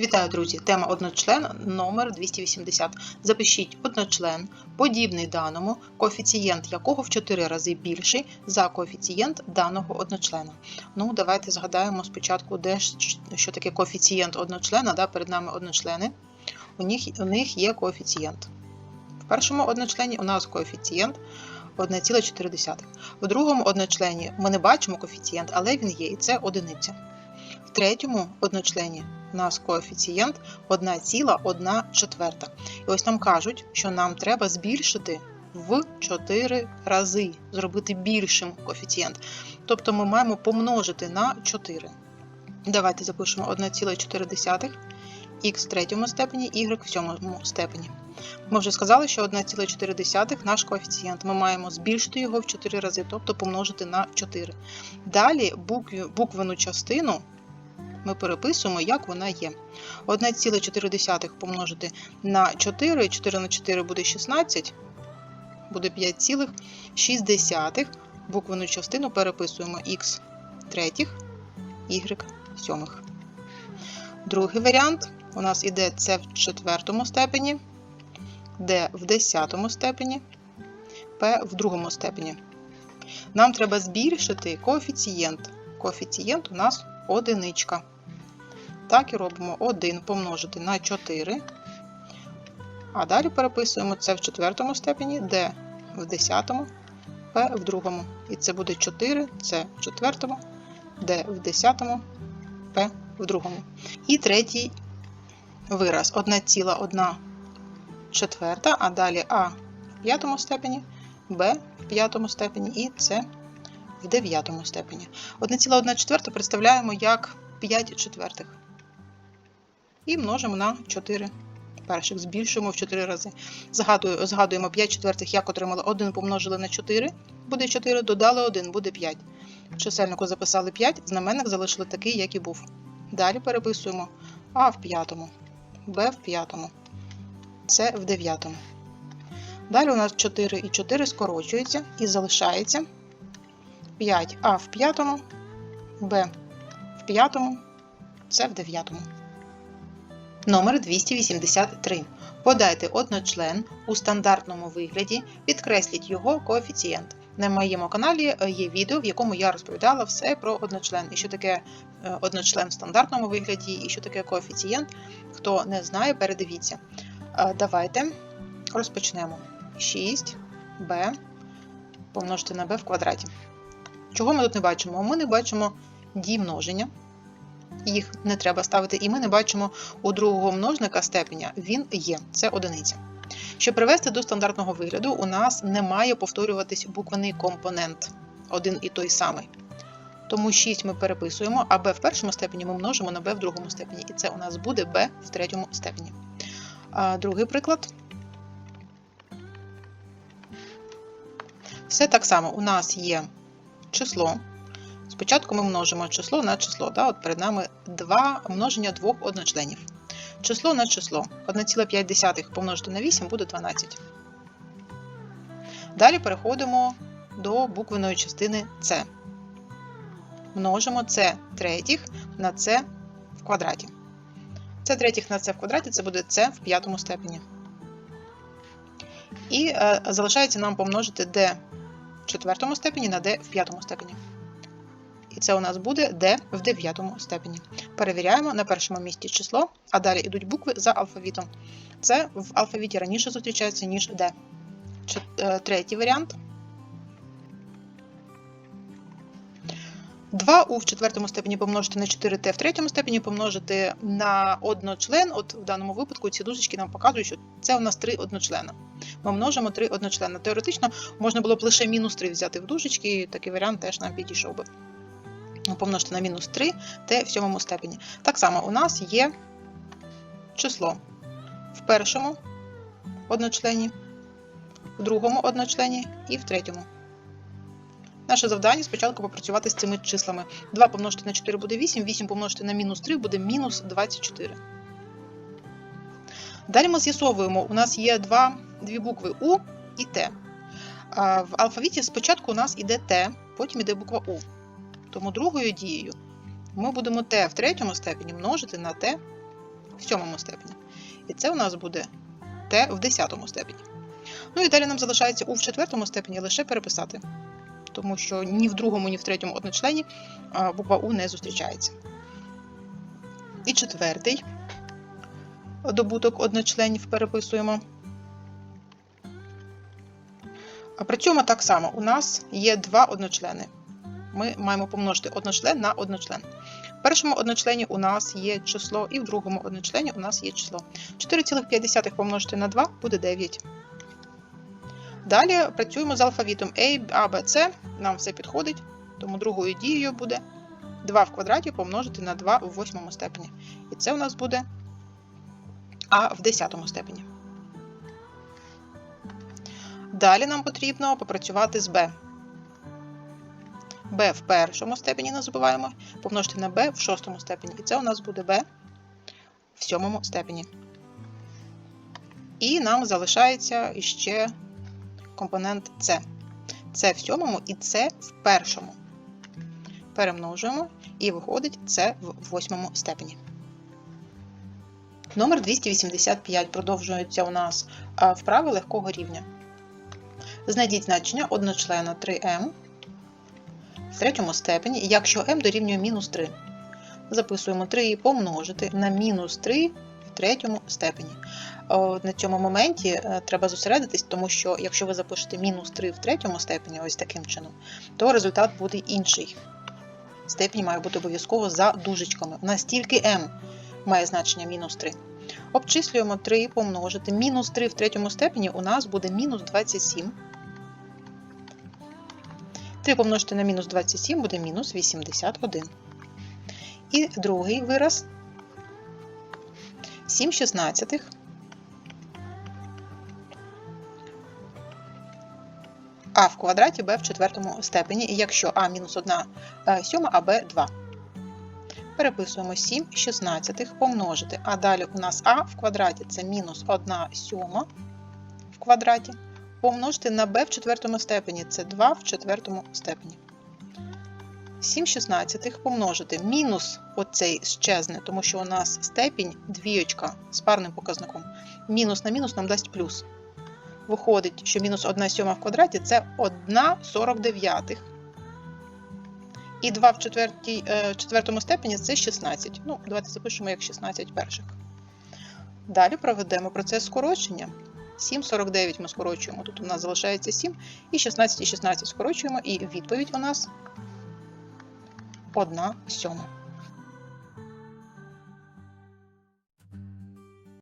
Вітаю, друзі! Тема одночлен номер 280. Запишіть одночлен, подібний даному, коефіцієнт якого в 4 рази більший за коефіцієнт даного одночлена. Ну, давайте згадаємо спочатку, де що таке коефіцієнт одночлена. Да? Перед нами одночлени. У них, у них є коефіцієнт. В першому одночлені у нас коефіцієнт 1,4. В другому одночлені ми не бачимо коефіцієнт, але він є, і це одиниця. В третьому одночлені нас коефіцієнт 1,1 четверта. І ось нам кажуть, що нам треба збільшити в 4 рази, зробити більшим коефіцієнт. Тобто ми маємо помножити на 4. Давайте запишемо 1,4 х в третьому степені, y в сьомому степені. Ми вже сказали, що 1,4 наш коефіцієнт. Ми маємо збільшити його в 4 рази, тобто помножити на 4. Далі буквену частину ми переписуємо, як вона є. 1,4 помножити на 4, 4 на 4 буде 16, буде 5,6. Буквену частину переписуємо х третіх, y сьомих. Другий варіант у нас іде це в четвертому степені, d в десятому степені, p в другому степені. Нам треба збільшити коефіцієнт. Коефіцієнт у нас одиничка. Так і робимо 1 помножити на 4. А далі переписуємо це в четвертому степені, d в десятому, p в другому. І це буде 4, це в четвертому, d в десятому, p в другому. І третій вираз 1,1 четверта, а далі а в п'ятому степені, b в п'ятому степені і c в дев'ятому степені. 1,1 четверта представляємо як 5 четвертих. І множимо на 4 перших. Збільшуємо в 4 рази. Згадую, згадуємо 5 четвертих, як отримали 1 помножили на 4, буде 4, додали 1, буде 5. В чисельнику записали 5, знаменник залишили такий, як і був. Далі переписуємо А в п'ятому, Б в п'ятому, С в дев'ятому. Далі у нас 4 і 4 скорочуються і залишається 5А в п'ятому, Б в п'ятому, С в дев'ятому. Номер 283. Подайте одночлен у стандартному вигляді, підкресліть його коефіцієнт. На моєму каналі е, є відео, в якому я розповідала все про одночлен, і що таке е, одночлен в стандартному вигляді, і що таке коефіцієнт. Хто не знає, передивіться. Е, Давайте розпочнемо. 6b помножити на b в квадраті. Чого ми тут не бачимо? Ми не бачимо дій множення, їх не треба ставити, і ми не бачимо у другого множника степеня, він є, це одиниця. Щоб привести до стандартного вигляду, у нас не має повторюватись буквений компонент, один і той самий. Тому 6 ми переписуємо, а b в першому степені ми множимо на b в другому степені. І це у нас буде b в третьому степені. А, Другий приклад. Все так само. У нас є число. Спочатку ми множимо число на число. Да? От перед нами два множення двох одночленів. Число на число. 1,5 помножити на 8 буде 12. Далі переходимо до буквеної частини С. Множимо С третіх на С в квадраті. С третіх на С в квадраті це буде С в п'ятому степені. І е, залишається нам помножити d четвертому степені на d в п'ятому степені. І це у нас буде d в дев'ятому степені. Перевіряємо на першому місці число, а далі йдуть букви за алфавітом. Це в алфавіті раніше зустрічається, ніж d. Е, Третій варіант. 2у в четвертому степені помножити на 4t в третьому степені помножити на одночлен. От в даному випадку ці дужечки нам показують, що це у нас три одночлена. Ми множимо три одночлена. Теоретично можна було б лише мінус 3 взяти в дужечки, і такий варіант теж нам підійшов би. Помножити на мінус 3 t в сьомому степені. Так само у нас є число в першому одночлені, в другому одночлені і в третьому. Наше завдання спочатку попрацювати з цими числами. 2 помножити на 4 буде 8, 8 помножити на мінус 3 буде мінус 24. Далі ми з'ясовуємо, у нас є два, дві букви У і Т. В алфавіті спочатку у нас іде Т, потім іде буква У. Тому другою дією ми будемо Т в третьому степені множити на Т в сьомому степені. І це у нас буде t в десятому степені. Ну і далі нам залишається у в четвертому степені лише переписати, тому що ні в другому, ні в третьому одночлені буква У не зустрічається. І четвертий добуток одночленів переписуємо. При цьому так само у нас є два одночлени. Ми маємо помножити одночлен на одночлен. В першому одночлені у нас є число, і в другому одночлені у нас є число. 4,5 помножити на 2 буде 9. Далі працюємо з алфавітом A, A, B, C. Нам все підходить, тому другою дією буде 2 в квадраті помножити на 2 в восьмому степені. І це у нас буде А в десятому степені. Далі нам потрібно попрацювати з b. b в першому степені не забуваємо, помножити на b в шостому степені. І це у нас буде b в сьомому степені. І нам залишається ще компонент c. c в сьомому і c в першому. Перемножуємо і виходить c в восьмому степені. Номер 285 продовжується у нас вправи легкого рівня. Знайдіть значення одночлена 3m в третьому степені, якщо m дорівнює мінус 3. Записуємо 3 помножити на мінус 3 в третьому степені. На цьому моменті е, треба зосередитись, тому що якщо ви запишете мінус 3 в третьому степені, ось таким чином, то результат буде інший. Степінь має бути обов'язково за дужечками. У нас тільки m має значення мінус 3. Обчислюємо 3 помножити. Мінус 3 в третьому степені у нас буде мінус 27. 3 помножити на мінус 27 буде мінус 81. І другий вираз 7 шістнадцятих. А в квадраті b в четвертому степені, якщо а мінус 1 сьома, а b 2. Переписуємо 7 шістнадцятих помножити. А далі у нас а в квадраті це мінус 1 сьома в квадраті. Помножити на b в четвертому степені це 2 в четвертому степені. 7 шістнадцятих помножити. Мінус оцей щезне, тому що у нас степінь двієчка з парним показником. Мінус на мінус нам дасть плюс. Виходить, що мінус 1 сьома в квадраті це 1 49. І 2 в е, четвертому степені це 16. Ну, давайте запишемо як 16 перших. Далі проведемо процес скорочення. 7, 49 ми скорочуємо. Тут у нас залишається 7. І 16 і 16 скорочуємо, і відповідь у нас 1 сьома.